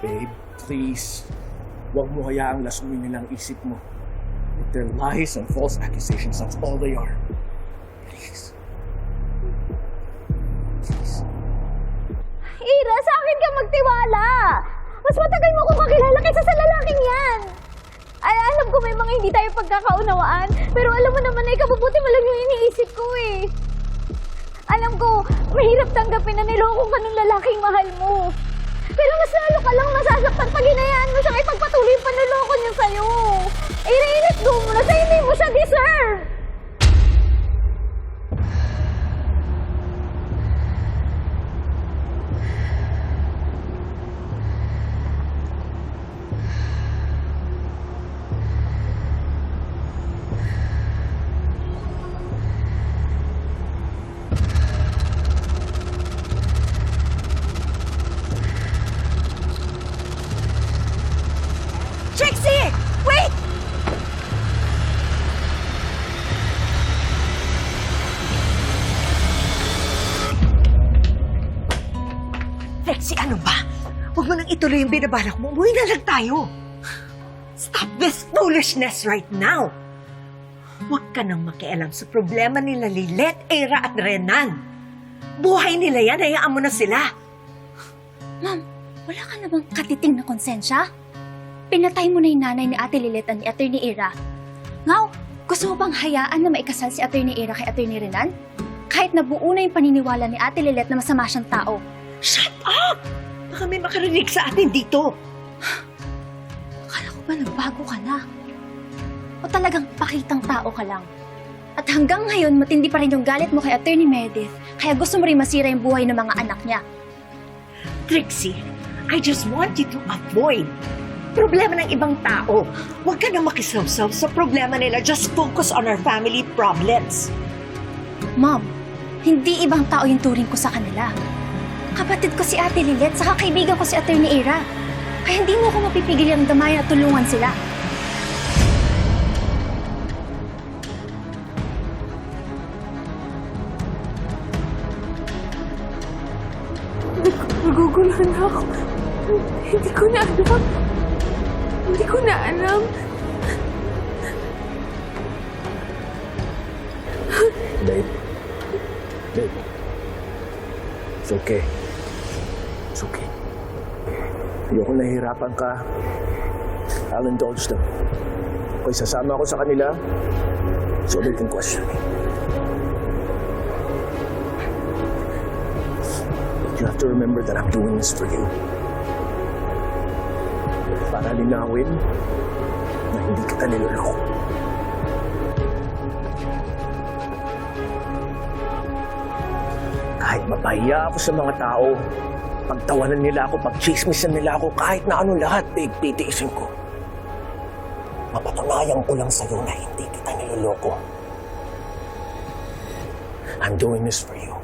Babe, please. Huwag mo hayaang lasunin nila ang isip mo. With their lies and false accusations, that's all they are. Please. Please. Ira, sa akin ka magtiwala. Mas matagal mo ko kakilala kaysa sa lalaking yan. Ay, alam ko may mga hindi tayo pagkakaunawaan, pero alam mo naman na ikabubuti mo lang yung iniisip ko eh. Alam ko, mahirap tanggapin na niloko ka ng lalaking mahal mo. Pero mas lalo ka lang masasaktan pag hinayaan mo siyang ipagpatuloy yung panloloko niya sa'yo. Trixie, ano ba? Huwag mo nang ituloy yung binabalak mo. Umuwi na lang tayo. Stop this foolishness right now. Huwag ka nang makialam sa problema nila Lilet, Era at Renan. Buhay nila yan, hayaan mo na sila. Ma'am, wala ka na bang katiting na konsensya? Pinatay mo na yung nanay ni Ate Lilet at ni Atty. Ira. Ngaw, gusto mo bang hayaan na maikasal si Atty. Ira kay Atty. Renan? Kahit nabuo na yung paniniwala ni Ate Lilet na masama siyang tao. Shut up! Baka may makarinig sa atin dito. Akala ko ba nagbago ka na? O talagang pakitang tao ka lang? At hanggang ngayon, matindi pa rin yung galit mo kay Atty. Meredith, kaya gusto mo rin masira yung buhay ng mga anak niya. Trixie, I just want you to avoid problema ng ibang tao. Huwag ka na makisawsaw sa problema nila. Just focus on our family problems. Mom, hindi ibang tao yung turing ko sa kanila. Kapatid ko si Ate Lilet, saka kaibigan ko si Attorney Ira. Kaya hindi mo ko mapipigil yung damayan at tulungan sila. Naguguluhan na ako. Hindi ko na alam. Hindi ko na alam. Babe. Babe. It's okay. Ayoko nahihirapan ka. I'll indulge them. Kung sasama ako sa kanila, so they can question me. You have to remember that I'm doing this for you. Para linawin na hindi kita niloloko. Kahit mapahiya ako sa mga tao, pagtawanan nila ako, pagchismisan nila ako, kahit na ano lahat, pigpitiisin ko. Mapatunayan ko lang sa'yo na hindi kita niloloko. I'm doing this for you.